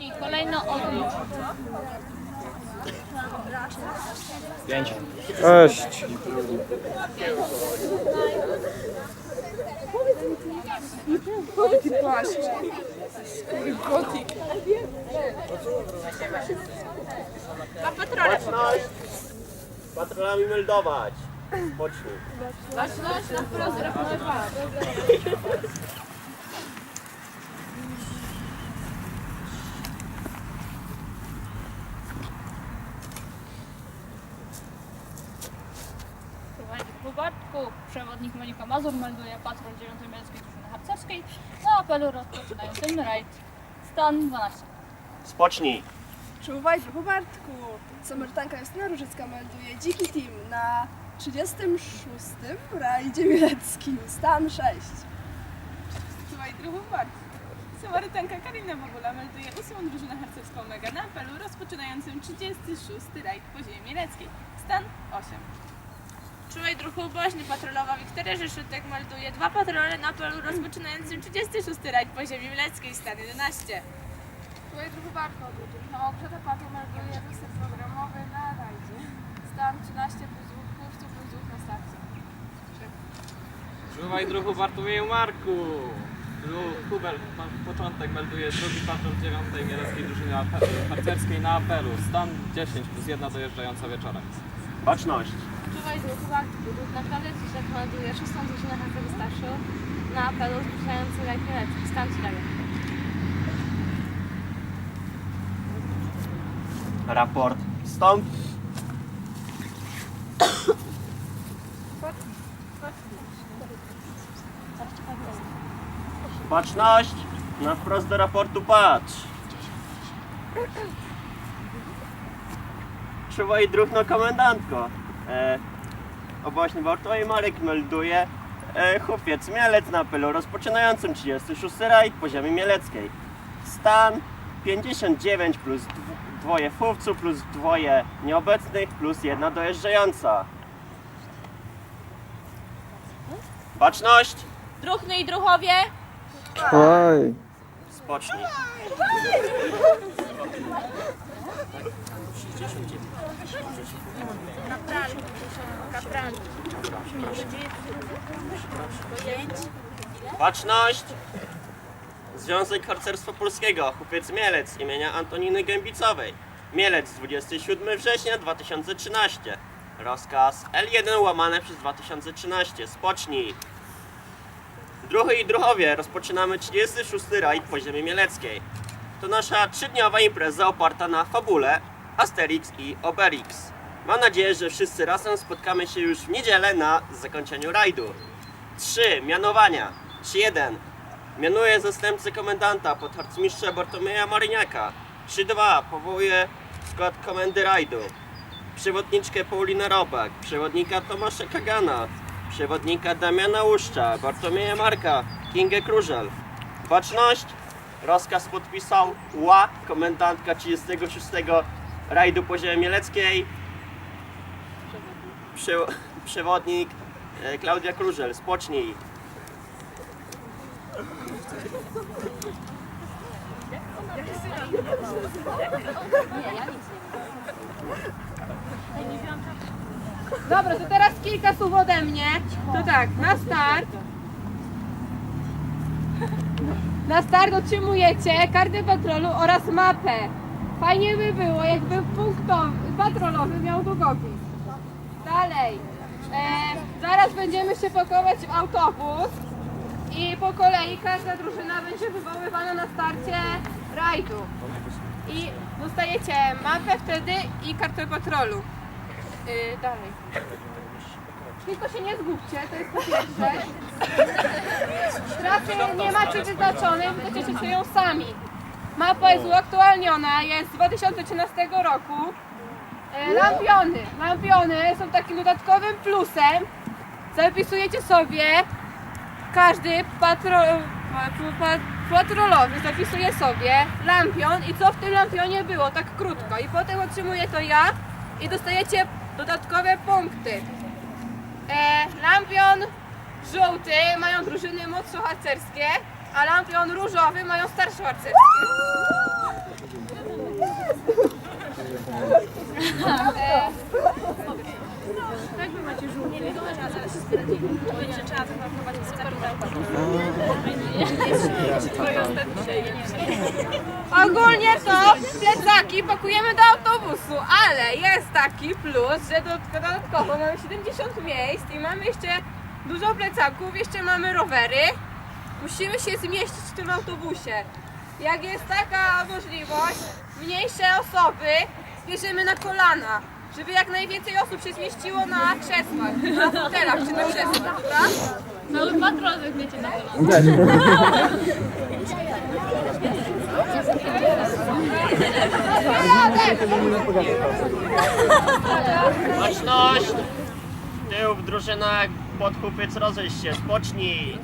Spocznij, kolejno odlicz. Pięć. Sześć. Ty płaszcz. Gotik. Dwa patrole. Patrolami meldować. Pocznij. Baczność na wprost, rachunek dwa. Prowadzi w Bartku, przewodnik Monika Mazur melduje patrol 9 Miejskiej Drużyny Harcerskiej na apelu rozpoczynającym rajd. Stan 12. Spocznij. Czuwaj, po Bartku. Samarytanka Justyna Różycka melduje dziki team na 36. rajdzie mieleckim. Stan 6. Słuchaj, druhów Bartku. Samarytanka Karina Bogula melduje ósmą drużynę harcerską Mega na apelu rozpoczynającym 36. rajd po ziemi mieleckiej. Stan 8. Czułej druhu Bośni patrolowa Wiktoria Rzeszytek melduje dwa patrole na apelu rozpoczynającym 36 rajd po ziemi mieleckiej. Stan 11. Słuchaj, drugi Bartko, na Małgorzata Patu melduje zestaw programowy na rajdzie. Stan 13 plus dwóch kursów plus dwóch na starcie. Czuwaj druhu Bartłomieju Marku! Pan początek melduje drugi patrol dziewiątej mieleckiej drużyny harcerskiej na apelu. Stan 10 plus jedna dojeżdżająca wieczorem. Baczność. Czuwaj, drugi Bartko, naprawdę Ciszek melduje szóstą drużynę Harcerza Starszu na apelu zbliżający rajd mielecki. Stan 4. Raport. Stąd. Baczność. Na wprost do raportu patrz. Czuwaj druhno komendantko. E, o właśnie Bartłomiej Marek melduje e, Hufiec Mielec na apelu rozpoczynającym 36 rajd po ziemi mieleckiej. Stan 59 plus dw- dwoje fówców plus dwoje nieobecnych plus jedna dojeżdżająca. Baczność! Druchny i druchowie. Oj. Spocznij. Baczność! Związek Harcerstwa Polskiego, Hupiec Mielec imienia Antoniny Gębicowej. Mielec 27 września 2013. Rozkaz L1 łamane przez 2013. Spocznij. Druhy i druhowie, rozpoczynamy 36 rajd po ziemi mieleckiej. To nasza trzydniowa impreza oparta na fabule Asterix i Obelix. Mam nadzieję, że wszyscy razem spotkamy się już w niedzielę na zakończeniu rajdu. 3. Mianowania. 3.1. Mianuję zastępcę komendanta podharcmistrza Bartłomieja Maryniaka. 3.2. Powołuję skład komendy rajdu. Przewodniczkę Paulinę Robak, przewodnika Tomasza Kagana, przewodnika Damiana Łuszcza, Bartłomieja Marka, Kingę Krużel. Baczność! Rozkaz podpisał ła, komendantka 36 rajdu po mieleckiej. Prze przewodnik e, Klaudia Krużel, spocznij. Dobra, to teraz kilka słów ode mnie. To tak, na start. Na start otrzymujecie kartę patrolu oraz mapę. Fajnie by było, jakby punktowy, patrolowy miał długopis. Dalej. E, zaraz będziemy się pakować w autobus i po kolei każda drużyna będzie wywoływana na starcie rajdu. I dostajecie mapę wtedy i kartę patrolu. Yy, dalej. Tylko się nie zgubcie, to jest po pierwsze. Trasy nie macie wyznaczonej, wyznaczycie sobie ją sami. Mapa jest uaktualniona, jest z 2013 roku. E, Lampiony. Lampiony są takim dodatkowym plusem. Zapisujecie sobie każdy patro, pa- pa- patrolowy zapisuje sobie lampion i co w tym lampionie było, tak krótko. I potem otrzymuję to ja i dostajecie dodatkowe punkty. E, lampion żółty mają drużyny mocno harcerskie, a lampion różowy mają starsze harcerskie. Ogólnie to plecaki pakujemy do autobusu, ale jest taki plus, że dodatk- dodatkowo mamy 70 miejsc i mamy jeszcze dużo plecaków, jeszcze mamy rowery. Musimy się zmieścić w tym autobusie. Jak jest taka możliwość, mniejsze osoby bierzemy na kolana, żeby jak najwięcej osób się zmieściło na krzesłach, na fotelach czy na krzesłach, dobra? Cały patrol weźmiecie na kolana. Baczność! Tył w drużynach, podkupiec rozejść się, spocznij!